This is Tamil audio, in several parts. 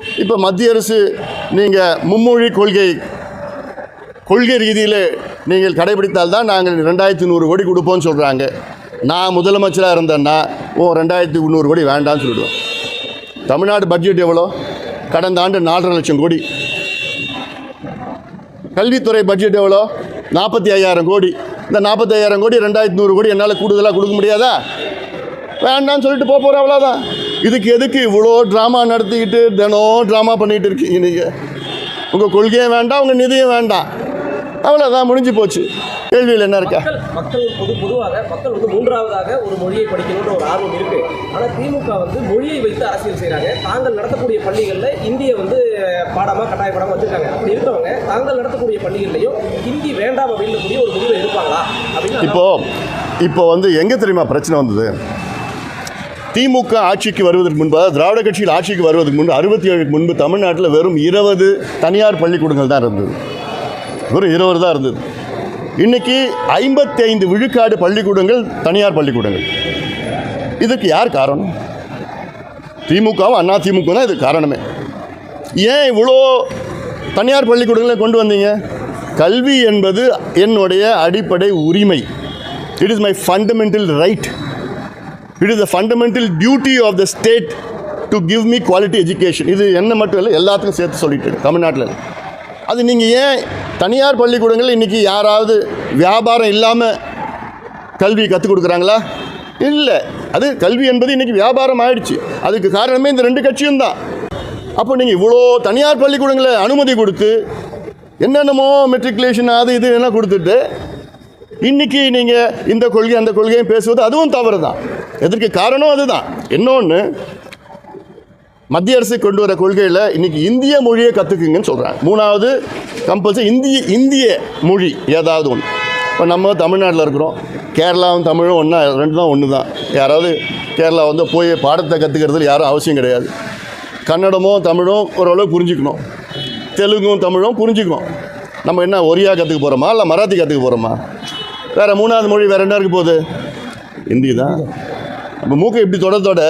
இப்போ மத்திய அரசு நீங்கள் மும்மொழி கொள்கை கொள்கை ரீதியில் நீங்கள் கடைபிடித்தால் தான் நாங்கள் ரெண்டாயிரத்தி நூறு கோடி கொடுப்போம்னு சொல்கிறாங்க நான் முதலமைச்சராக இருந்தேன்னா ஓ ரெண்டாயிரத்தி முந்நூறு கோடி வேண்டாம்னு சொல்லிடுவேன் தமிழ்நாடு பட்ஜெட் எவ்வளோ? கடந்த ஆண்டு நாலரை லட்சம் கோடி. கல்வித்துறை பட்ஜெட் எவ்வளோ? நாற்பத்தி ஐயாயிரம் கோடி. இந்த நாற்பத்தி ஐயாயிரம் கோடி ரெண்டாயிரத்தி நூறு கோடி என்னால் கூடுதலாக கொடுக்க முடியாதா? வேண்டாம்னு சொல்லிட்டு போக போகிறேன் அவ்வளோதான் இதுக்கு எதுக்கு இவ்வளோ ட்ராமா நடத்திக்கிட்டு தினம் ட்ராமா பண்ணிகிட்டு இருக்கீங்க நீங்கள் உங்கள் கொள்கையும் வேண்டாம் உங்கள் நிதியும் வேண்டாம். அவ்வளோதான் முடிஞ்சு போச்சு. கேள்வியில் என்ன இருக்கா? மக்கள் பொது பொதுவாக மக்கள் வந்து மூன்றாவதாக ஒரு மொழியை படிக்கணுன்ற ஒரு ஆர்வம் இருக்கு. ஆனால் திமுக வந்து மொழியை வைத்து அரசியல் செய்கிறாங்க தாங்கள் நடத்தக்கூடிய பள்ளிகளில் இந்தியை வந்து பாடமாக கட்டாய பாடமாக வச்சிருக்காங்க. அப்படி இருக்கவங்க தாங்கள் நடத்தக்கூடிய பள்ளிகள்லையும் ஹிந்தி வேண்டாம் அப்படின்னு கூடிய ஒரு முடிவை எடுப்பாங்களா? அப்படின்னு இப்போ இப்போ வந்து எங்கே தெரியுமா பிரச்சனை வந்தது? திமுக ஆட்சிக்கு வருவதற்கு முன்பு அதாவது திராவிட கட்சியில் ஆட்சிக்கு வருவதற்கு முன்பு அறுபத்தி ஏழுக்கு முன்பு தமிழ்நாட்டில் வெறும் இருபது தனியார் பள்ளிக்கூடங்கள் தான் இருந்தது. வெறும் இருபது தான் இருந்தது. இன்னைக்கு ஐம்பத்தி ஐந்து விழுக்காடு பள்ளிக்கூடங்கள் தனியார் பள்ளிக்கூடங்கள். இதுக்கு யார் காரணம்? திமுகவும் அண்ணா திமுக தான் இதுக்கு காரணமே. ஏன் இவ்வளோ தனியார் பள்ளிக்கூடங்களை கொண்டு வந்தீங்க? கல்வி என்பது என்னுடைய அடிப்படை உரிமை. It is my fundamental right it is the fundamental duty of the state to give me quality education இது என்ன மட்டும் இல்லை எல்லாத்துக்கும் சேர்த்து சொல்லிட்டு தமிழ்நாட்டில் அது நீங்கள் ஏன் தனியார் பள்ளிக்கூடங்களில் இன்றைக்கி யாராவது வியாபாரம் இல்லாமல் கல்வி கற்றுக் கொடுக்குறாங்களா? இல்லை. அது கல்வி என்பது இன்றைக்கி வியாபாரம் ஆயிடுச்சு. அதுக்கு காரணமே இந்த ரெண்டு கட்சியும் தான். அப்போ நீங்கள் இவ்வளோ தனியார் பள்ளிக்கூடங்களை அனுமதி கொடுத்து என்னென்னமோ மெட்ரிகுலேஷன் அது இது எல்லாம் கொடுத்துட்டு இன்னைக்கு நீங்கள் இந்த கொள்கை அந்த கொள்கையும் பேசுவது அதுவும் தவறு தான் எதற்கு காரணம் அதுதான். இன்னொன்று மத்திய அரசு கொண்டு வர கொள்கையில் இன்னைக்கு இந்திய மொழியை கற்றுக்குங்கன்னு சொல்கிறாங்க மூணாவது கம்பல்சரி இந்திய இந்திய மொழி ஏதாவது ஒன்று இப்போ நம்ம தமிழ்நாட்டில் இருக்கிறோம். கேரளாவும் தமிழும் ஒன்றா ரெண்டு தான் ஒன்று தான் யாராவது கேரளா வந்து போய் பாடத்தை கற்றுக்கிறதுல யாரும் அவசியம் கிடையாது. கன்னடமும் தமிழும் ஓரளவு புரிஞ்சுக்கணும். தெலுங்கும் தமிழும் புரிஞ்சுக்கணும். நம்ம என்ன ஒரியா கற்றுக்க போகிறோமா இல்லை மராத்தி கற்றுக்க போகிறோமா வேறு மூணாவது மொழி வேறு என்ன இருக்க போகுது? ஹிந்தி தான் நம்ம மூக்கை இப்படி தொட தொட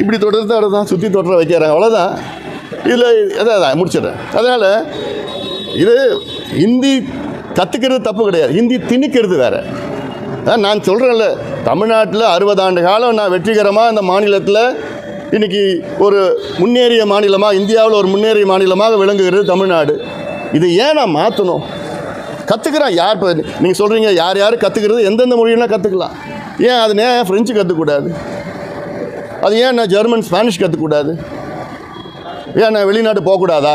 இப்படி தொடர் தொட தான் சுற்றி தொடர வைக்கிறாங்க. அவ்வளோதான் இதில் அதான் முடிச்சிடுறேன். அதனால் இது ஹிந்தி கற்றுக்கிறது தப்பு கிடையாது. ஹிந்தி திணிக்கிறது வேறு. நான் சொல்கிறேன்ல தமிழ்நாட்டில் அறுபது ஆண்டு காலம் நான் வெற்றிகரமாக இந்த மாநிலத்தில் இன்றைக்கி ஒரு முன்னேறிய மாநிலமாக இந்தியாவில் ஒரு முன்னேறிய மாநிலமாக விளங்குகிறது தமிழ்நாடு. இது ஏன் நான் மாற்றணும் கற்றுக்குறான் யார் இப்போ நீங்கள் சொல்கிறீங்க யார் யார் கற்றுக்கிறது எந்தெந்த மொழியெல்லாம் கற்றுக்கலாம் ஏன் அது ஏன் ஃப்ரெஞ்சு கற்றுக்கூடாது அது ஏன் நான் ஜெர்மன் ஸ்பானிஷ் கற்றுக்கூடாது ஏன் நான் வெளிநாட்டு போகக்கூடாதா?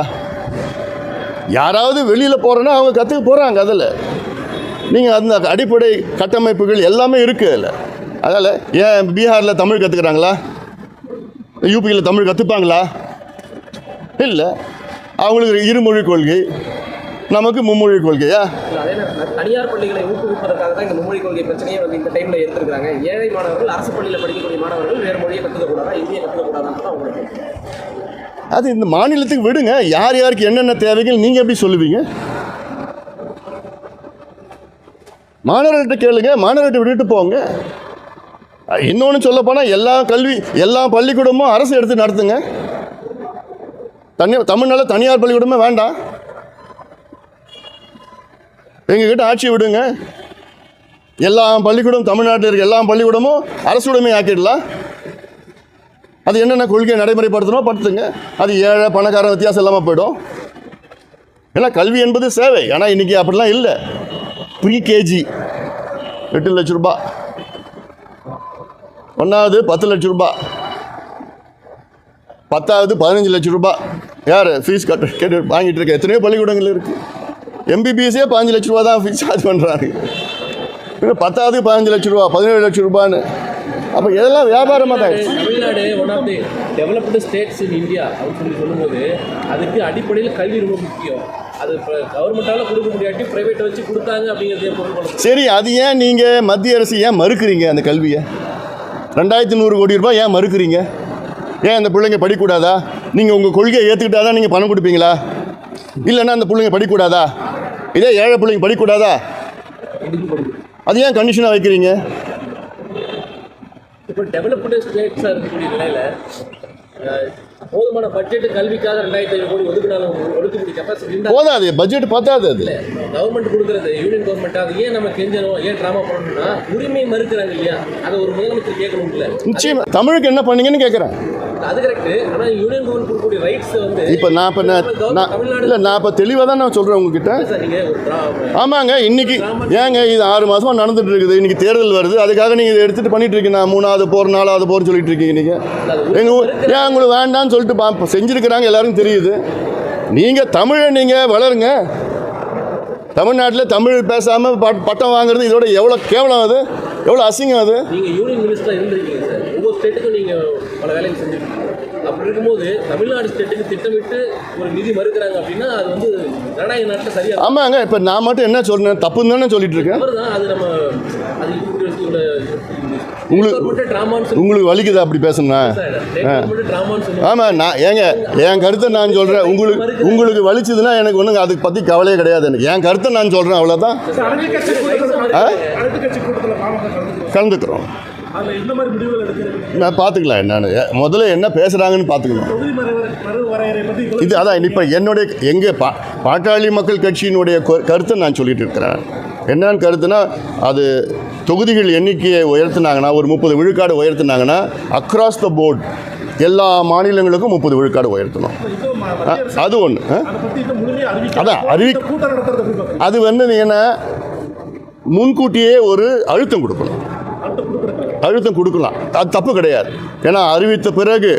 யாராவது வெளியில் போகிறேன்னா அவங்க கற்றுக்க போகிறாங்க அதில். நீங்கள் அந்த அடிப்படை கட்டமைப்புகள் எல்லாமே இருக்குது அதில். அதனால் ஏன் பீகாரில் தமிழ் கற்றுக்குறாங்களா யூபியில் தமிழ் கற்றுப்பாங்களா இல்லை. அவங்களுக்கு இருமொழி கொள்கை. நமக்கு மும்மொழி கொள்கையா? தனியார் பள்ளிகளை ஊக்குவிப்பதற்காக தான் இந்த மும்மொழி கொள்கை பிரச்சனையை வந்து இந்த டைமில் எடுத்திருக்காங்க ஏழை மாணவர்கள் அரசு பள்ளியில் படிக்கக்கூடிய மாணவர்கள் வேறு மொழியை கற்றுக்கக்கூடாதா இந்தியை கற்றுக்கக்கூடாதான்னு தான் உங்களுக்கு அது இந்த மாநிலத்துக்கு விடுங்க. யார் யாருக்கு என்னென்ன தேவைகள் நீங்கள் எப்படி சொல்லுவீங்க? மாணவர்கிட்ட கேளுங்க. மாணவர்கிட்ட விட்டுட்டு போங்க. இன்னொன்று சொல்ல போனால் எல்லா கல்வி எல்லா பள்ளிக்கூடமும் அரசு எடுத்து நடத்துங்க. தனி தமிழ்நாட்டில் தனியார் பள்ளிக்கூடமே வேண்டாம். எங்ககிட்ட ஆட்சி விடுங்க. எல்லா பள்ளிக்கூடம் தமிழ்நாட்டில் இருக்க எல்லா பள்ளிக்கூடமும் அரசுடைமை ஆக்கிடலாம். அது என்னென்ன கொள்கையை நடைமுறைப்படுத்தணும் படுத்துங்க. அது ஏழை பணக்கார வித்தியாசம் இல்லாமல் போயிடும். ஏன்னா கல்வி என்பது சேவை. ஆனால் இன்றைக்கி அப்படிலாம் இல்லை. Pre KG. எட்டு லட்ச ரூபா. ஒன்றாவது பத்து லட்ச ரூபா. பத்தாவது பதினஞ்சு லட்ச ரூபா. யார்? ஃபீஸ் கட்ட கேட்டு வாங்கிட்டு இருக்க எத்தனையோ பள்ளிக்கூடங்கள் இருக்குது எம்பிபிஎஸ்ஸே பதினஞ்சு லட்ச ரூபா தான் ஃபீஸ் சார்ஜ் பண்ணுறாங்க இன்னும் பத்தாவது பதினஞ்சு லட்ச ரூபா பதினேழு லட்ச ரூபான்னு. அப்போ இதெல்லாம் வியாபாரமாக தான். Tamil Nadu one of the developed states in India அப்படின்னு சொல்லி சொல்லும்போது அதுக்கு அடிப்படையில் கல்வி ரொம்ப முக்கியம். அது கவர்மெண்ட்டால் கொடுக்க முடியாட்டி ப்ரைவேட்டை வச்சு கொடுத்தாங்க அப்படிங்கிறதே சரி அது ஏன் நீங்கள் மத்திய அரசு ஏன் மறுக்கிறீங்க அந்த கல்வியை? ரெண்டாயிரத்தி நூறு கோடி ரூபாய் ஏன் மறுக்கிறீங்க? ஏன் அந்த பிள்ளைங்க படிக்கக்கூடாதா? நீங்கள் உங்கள் கொள்கையை ஏற்றுக்கிட்டா தான் நீங்கள் பணம் கொடுப்பீங்களா? இல்லைன்னா அந்த பிள்ளைங்க படிக்கக்கூடாதா? இதே ஏழை பிள்ளைங்க படிக்கக்கூடாதா? அது ஏன் கண்டிஷனாக வைக்கிறீங்க? இப்போ டெவலப்டு ஸ்டேட்ஸாக இருக்கக்கூடிய நிலையில் போதுமான பட்ஜெட் கல்விக்காக ரெண்டாயிரத்தி ஐநூறு கோடி ஒதுக்கினாலும் ஒதுக்கக்கூடிய கெப்பாசிட்டி போதாது பட்ஜெட் பத்தாது அது. கவர்மெண்ட் கொடுக்குறது யூனியன் கவர்மெண்ட் அது ஏன் நம்ம கெஞ்சணும் ஏன் ட்ராமா பண்ணணும்னா உரிமை மறுக்கிறாங்க இல்லையா? அதை ஒரு முதலமைச்சர் கேட்கணும்ல. நிச்சயமா. தமிழுக்கு என்ன பண்ணீங்கன்னு கேட்குறேன் அது கரெக்ட் ஆனா யூனியன் கவர்மெண்ட் கொடுக்கக்கூடிய ரைட்ஸ் வந்து இப்போ நான் இப்போ நான் இல்லை நான் இப்போ தெளிவாக தான் நான் சொல்கிறேன் உங்ககிட்ட. ஆமாங்க இன்னைக்கு ஏங்க இது ஆறு மாசமா நடந்துட்டு இருக்குது இன்னைக்கு தேர்தல் வருது அதுக்காக நீங்க இதை எடுத்துட்டு பண்ணிட்டு இருக்கீங்க. நான் மூணாவது போர் நாலாவது போர் சொல்லிட்டு இருக்கீங்க நீங்க எங்க ஊர் ஏன் உங்களுக்கு வேண்டாம்னு சொல்லிட்டு பா- செஞ்சிருக்கிறாங்க எல்லாருக்கும் தெரியுது. நீங்க தமிழை நீங்க வளருங்க. தமிழ்நாட்டில் தமிழ் பேசாம பட்- பட்டம் வாங்குறது இதோட எவ்வளோ கேவலம் அது? எவ்வளோ அசிங்கம் அது? ஸ்டேட்டுக்கும் நீங்க பல வேலைகள் செஞ்சிருக்கீங்க. அப்படி இருக்கும்போது தமிழ்நாடு ஸ்டேட்டுக்கு திட்டமிட்டு ஒரு நிதி மறுக்கிறாங்க அப்படின்னா அது வந்து ஜனநாயக நாட்டில் சரியா ஆமாங்க இப்போ நான் மட்டும் என்ன சொல்றேன்? தப்புன்னு தானே சொல்லிட்டு இருக்கேன். அது நம்ம அது உங்களுக்கு- உங்களுக்கு வலிக்குதா அப்படி பேசணும்னா ஆமாம் நான் ஏங்க என் கருத்தை நான் சொல்கிறேன் உங்களுக்கு உங்களுக்கு வலிச்சதுன்னா எனக்கு ஒன்றும் அதை பற்றி கவலையே கிடையாது எனக்கு. என் கருத்தை நான் சொல்கிறேன் அவ்வளோதான் கலந்துக்கிறோம். அதில் இந்த மாதிரி முடிவுகள் எடுக்கிறது நான் பார்த்துக்கலாம் என்னன்னு. முதல்ல என்ன பேசுகிறாங்கன்னு பார்த்துக்கலாம். இது அதான் இப்போ என்னுடைய எங்கே பா பாட்டாளி மக்கள் கட்சியினுடைய கருத்தை நான் சொல்லிட்டு இருக்கிறேன். என்னன்னு கருத்துனா அது தொகுதிகள் எண்ணிக்கையை உயர்த்தினாங்கன்னா ஒரு முப்பது விழுக்காடு உயர்த்தினாங்கன்னா அக்ராஸ் த போர்ட் எல்லா மாநிலங்களுக்கும் முப்பது விழுக்காடு உயர்த்தணும். அது ஒன்று அதான், அறிவி- அது வந்து என்ன முன்கூட்டியே ஒரு அழுத்தம் கொடுக்கணும். அழுத்தம் கொடுக்கலாம். அது தப்பு கிடையாது. ஏன்னா அறிவித்த பிறகு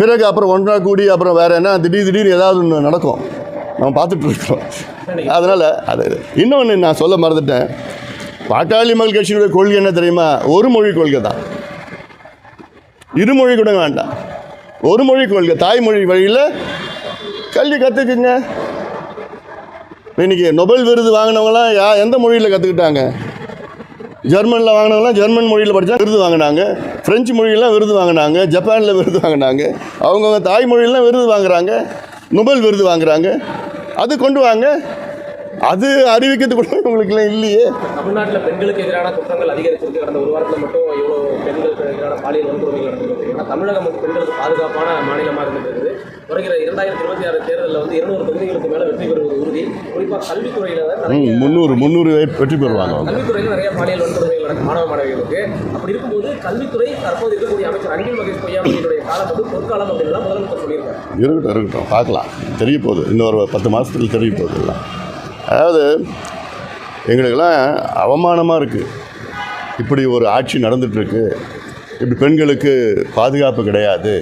பிறகு அப்புறம் ஒன்றா கூடி அப்புறம் வேறு என்ன திடீர் திடீர்னு ஏதாவது ஒன்று நடக்கும். நம்ம பார்த்துட்டு இருக்கிறோம். அதனால் அது இன்னொன்று நான் சொல்ல மறந்துட்டேன். பாட்டாளி மக்கள் கட்சியினுடைய கொள்கை என்ன தெரியுமா? ஒரு மொழி கொள்கை தான். இருமொழி கூட வேண்டாம். ஒரு மொழி கொள்கை. தாய்மொழி வழியில் கல்வி கற்றுக்குங்க இன்னைக்கு நொபல் விருது வாங்கினவங்களாம் யா எந்த மொழியில் கற்றுக்கிட்டாங்க ஜெர்மனில் வாங்கினவங்களாம் ஜெர்மன் மொழியில் படித்தா விருது வாங்கினாங்க. ஃப்ரெஞ்சு மொழியெல்லாம் விருது வாங்கினாங்க. ஜப்பானில் விருது வாங்கினாங்க. அவங்கவுங்க தாய்மொழியெல்லாம் விருது வாங்குறாங்க. நொபல் விருது வாங்குறாங்க. அது கொண்டு வாங்க. அது அறிவிக்கிறது கூட உங்களுக்குலாம் இல்லையே. தமிழ்நாட்டில் பெண்களுக்கு எதிரான குற்றங்கள் அதிகரிச்சிருக்கு. கடந்த ஒரு வாரத்தில் மட்டும் இவ்வளோ பெண்களுக்கு எதிரான பாலியல் வன்கொடுமைகள் நடந்திருக்கு. ஏன்னா தமிழகம் வந்து பெண்களுக்கு பாதுகாப்பான மாநிலமாக இருந்துட்டு வருகிற இரண்டாயிரத்தி இருபத்தி ஆறு தேர்தலில் வந்து இருநூறு தொகுதிகளுக்கு மேலே வெற்றி பெறுவது உறுதி. குறிப்பாக கல்வித்துறையில் முந்நூறு முந்நூறு வெற்றி பெறுவாங்க கல்வித்துறையில் நிறைய பாலியல் வன்கொடுமைகள் நடக்கும் மாணவ மாணவிகளுக்கு. அப்படி இருக்கும்போது கல்வித்துறை தற்போது இருக்கக்கூடிய அமைச்சர் அன்பில் மகேஷ் பொய்யாமொழியினுடைய காலம் வந்து பொற்காலம் அப்படின்னு முதலமைச்சர் சொல்லியிருக்காரு. இருக்கட்டும் இருக்கட்டும் பார்க்கலாம். தெரிய போகுது. இன்னொரு பத்து மாதத்துக்கு தெரிய போகுது அதாவது எங்களுக்கெல்லாம் அவமானமாக இருக்குது இப்படி ஒரு ஆட்சி நடந்துகிட்ருக்கு இப்படி பெண்களுக்கு பாதுகாப்பு கிடையாது.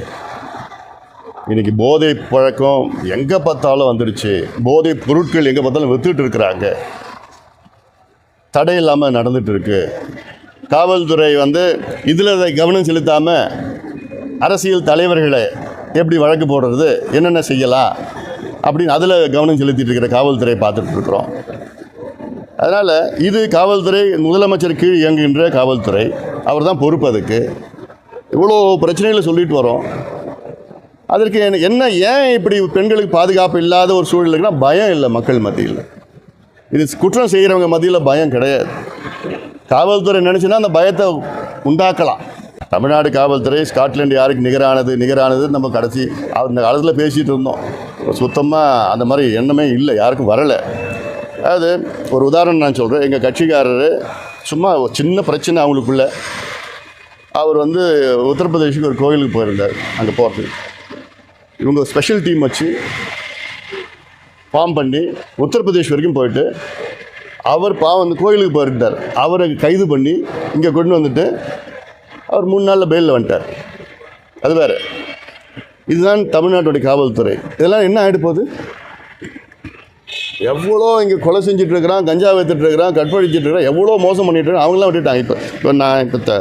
இன்றைக்கி போதை பழக்கம் எங்கே பார்த்தாலும் வந்துடுச்சு. போதை பொருட்கள் எங்கே பார்த்தாலும் வித்துட்டு இருக்கிறாங்க. தடை இல்லாமல் நடந்துகிட்ருக்கு காவல்துறை வந்து இதில் கவனம் செலுத்தாமல் அரசியல் தலைவர்களை எப்படி வழக்கு போடுறது என்னென்ன செய்யலாம் அப்படின்னு அதில் கவனம் செலுத்திட்டு இருக்கிற காவல்துறையை பார்த்துட்டு இருக்கிறோம். அதனால் இது காவல்துறை முதலமைச்சர் கீழ் இயங்குகின்ற காவல்துறை அவர் தான் பொறுப்பு அதுக்கு. இவ்வளோ பிரச்சனைகளை சொல்லிட்டு வரோம். அதற்கு என்ன- என்ன ஏன் இப்படி பெண்களுக்கு பாதுகாப்பு இல்லாத ஒரு சூழல் இருக்குன்னா பயம் இல்லை மக்கள் மத்தியில். இது குற்றம் செய்கிறவங்க மத்தியில் பயம் கிடையாது. காவல்துறை நினச்சுன்னா அந்த பயத்தை உண்டாக்கலாம். தமிழ்நாடு காவல்துறை ஸ்காட்லாண்டு யாருக்கு நிகரானது நிகரானது நம்ம கடைசி அந்த காலத்தில் பேசிகிட்டு இருந்தோம். சுத்தமாக அந்த மாதிரி எண்ணமே இல்லை யாருக்கும் வரலை. அதாவது ஒரு உதாரணம் நான் சொல்கிறேன் எங்கள் கட்சிக்காரர் சும்மா ஒரு சின்ன பிரச்சனை அவங்களுக்குள்ள. அவர் வந்து உத்தரப்பிரதேஷுக்கு ஒரு கோயிலுக்கு போயிருந்தார் அங்கே போகிறதுக்கு இவங்க ஸ்பெஷல் டீம் வச்சு ஃபார்ம் பண்ணி உத்தரப்பிரதேஷ் வரைக்கும் போயிட்டு அவர் பாவம் வந்து கோயிலுக்கு போயிருந்தார். அவரை கைது பண்ணி இங்கே கொண்டு வந்துட்டு அவர் மூணு நாளில் பெயிலில் வந்துட்டார். அது வேறு. இதுதான் தமிழ்நாட்டுடைய காவல்துறை. இதெல்லாம் என்ன ஆகிட்டு போகுது? எவ்வளோ இங்கே கொலை செஞ்சுட்டு இருக்கிறான் கஞ்சா வைத்துட்டு இருக்கிறான் கற்பழிச்சிட்டு இருக்கிறான் எவ்வளோ மோசம் பண்ணிட்டு இருக்கான் அவங்களாம் விட்டுட்டாங்க. இப்போ இப்போ நான் இப்போ த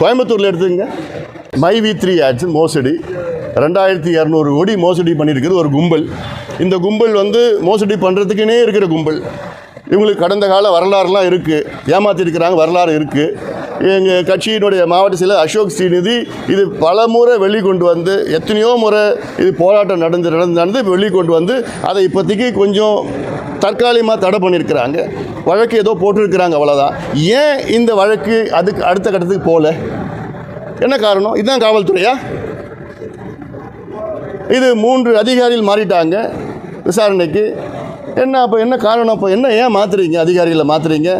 கோயம்புத்தூரில் எடுத்துங்க மை வி த்ரீ ஆட்ஸ் மோசடி ரெண்டாயிரத்தி இரநூறு கோடி மோசடி பண்ணியிருக்கிறது ஒரு கும்பல். இந்த கும்பல் வந்து மோசடி பண்ணுறதுக்குன்னே இருக்கிற கும்பல். இவங்களுக்கு கடந்த கால வரலாறுலாம் இருக்குது ஏமாற்றிருக்கிறாங்க வரலாறு இருக்குது எங்கள் கட்சியினுடைய மாவட்ட செயலர் அசோக் ஸ்ரீநிதி இது பல முறை வெளிக்கொண்டு வந்து எத்தனையோ முறை இது போராட்டம் நடந்து நடந்து நடந்து வெளிக்கொண்டு வந்து அதை இப்போதைக்கு கொஞ்சம் தற்காலிகமாக தடை பண்ணியிருக்கிறாங்க. வழக்கு ஏதோ போட்டிருக்கிறாங்க அவ்வளோதான் ஏன் இந்த வழக்கு அதுக்கு அடுத்த கட்டத்துக்கு போகல? என்ன காரணம்? இதுதான் காவல்துறையா? இது மூன்று அதிகாரிகள் மாறிட்டாங்க. விசாரணைக்கு என்ன அப்போ என்ன காரணம்? அப்போ என்ன ஏன் மாற்றுறீங்க அதிகாரிகளை மாற்றுறீங்க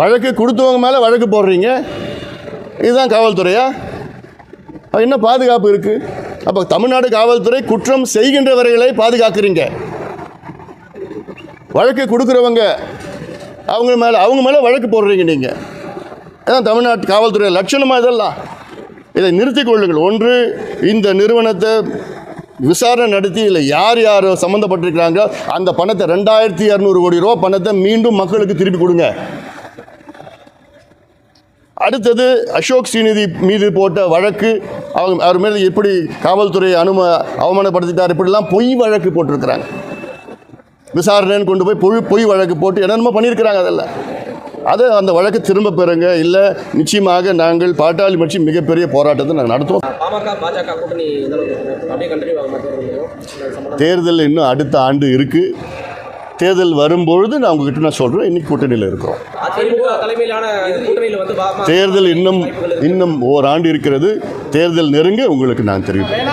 வழக்கு கொடுத்தவங்க மேலே வழக்கு போடுறீங்க? இதுதான் காவல்துறையா? என்ன பாதுகாப்பு இருக்குது அப்போ தமிழ்நாடு காவல்துறை குற்றம் செய்கின்றவர்களை பாதுகாக்கிறீங்க. வழக்கு கொடுக்குறவங்க அவங்க மேலே அவங்க மேலே வழக்கு போடுறீங்க நீங்கள் அதான் தமிழ்நாட்டு காவல்துறை லட்சணமாக இதெல்லாம். இதை நிறுத்திக் கொள்ளுங்கள். ஒன்று இந்த நிறுவனத்தை விசாரணை நடத்தி இதில் யார் யார் சம்மந்தப்பட்டிருக்கிறாங்க அந்த பணத்தை ரெண்டாயிரத்தி இரநூறு கோடி ரூபா பணத்தை மீண்டும் மக்களுக்கு திருப்பி கொடுங்க. அடுத்தது அசோக் ஸ்ரீநிதி மீது போட்ட வழக்கு அவங்க அவர் மேலே எப்படி காவல்துறை அனும அவமானப்படுத்திட்டார் இப்படிலாம் பொய் வழக்கு போட்டிருக்கிறாங்க. விசாரணைன்னு கொண்டு போய் பொய் பொய் வழக்கு போட்டு என்னென்னமோ பண்ணியிருக்கிறாங்க அதெல்லாம். அதை அந்த வழக்கு திரும்ப பெறுங்க. இல்லை நிச்சயமாக நாங்கள் பாட்டாளி கட்சி மிகப்பெரிய போராட்டத்தை நாங்கள் நடத்துவோம். தேர்தல் இன்னும் அடுத்த ஆண்டு இருக்குது தேர்தல் வரும்பொழுது நான் உங்ககிட்ட நான் சொல்கிறேன் இன்னைக்கு கூட்டணியில் இருக்கிறோம். தேர்தல் இன்னும் இன்னும் ஓராண்டு இருக்கிறது. தேர்தல் நெருங்க உங்களுக்கு நான் தெரிவிப்பேன்.